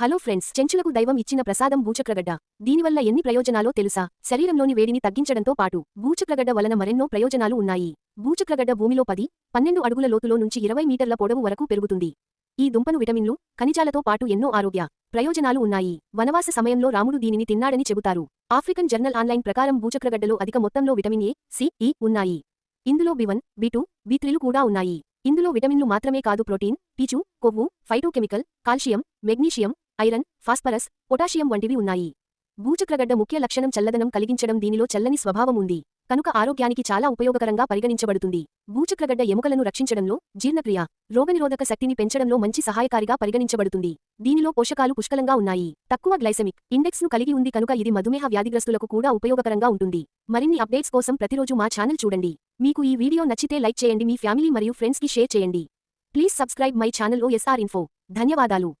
Hello friends చెంచులకు దైవం ఇచ్చిన ప్రసాదం భూచక్రగడ్డ. దీనివల్ల ఎన్ని ప్రయోజనాలో తెలుసా? శరీరంలోని వేడిని తగ్గించడంతో పాటు భూచక్రగడ్డ వలన మరెన్నో ప్రయోజనాలు ఉన్నాయి. భూచక్రగడ్డ భూమిలో పది పన్నెండు అడుగుల లోతులో నుంచి ఇరవై మీటర్ల పొడవు వరకు పెరుగుతుంది. ఈ దుంపను విటమిన్లు ఖనిజాలతో పాటు ఎన్నో ఆరోగ్య ప్రయోజనాలు ఉన్నాయి. వనవాస సమయంలో రాముడు దీనిని తిన్నాడని చెబుతారు. ఆఫ్రికన్ జర్నల్ ఆన్లైన్ ప్రకారం భూచక్రగడ్డలో అధిక మొత్తంలో విటమిన్ ఏ సి ఈ ఉన్నాయి. ఇందులో బివన్ బి టూ త్రీలు కూడా ఉన్నాయి. ఇందులో విటమిన్లు మాత్రమే కాదు ప్రోటీన్ పీచు కొవ్వు phytochemical calcium magnesium iron phosphorus potassium వంటివి ఉన్నాయి. భూచక్రగడ్డ ముఖ్య లక్షణం చల్లదనం కలిగించడం దీనిలో చల్లని స్వభావం ఉంది. కనుక ఆరోగ్యానికి చాలా ఉపయోగకరంగా పరిగణించబడుతుంది. భూచక్రగడ్డ ఎముకలను రక్షించడంలో జీర్ణక్రియ రోగనిరోధక శక్తిని పెంచడంలో మంచి సహాయకారిగా పరిగణించబడుతుంది. దీనిలో పోషకాలు పుష్కలంగా ఉన్నాయి. తక్కువ గ్లైసెమిక్ ఇండెక్స్ను కలిగి ఉంది కనుక ఇది మధుమేహ వ్యాధిగ్రస్తులకు కూడా ఉపయోగకరంగా ఉంటుంది. మరిన్ని అప్డేట్స్ కోసం ప్రతిరోజు మా ఛానల్ చూడండి. మీకు ఈ వీడియో నచ్చితే లైక్ చేయండి మీ ఫ్యామిలీ మరియు ఫ్రెండ్స్కి షేర్ చేయండి. Please subscribe my channel OSR info. ధన్యవాదాలు.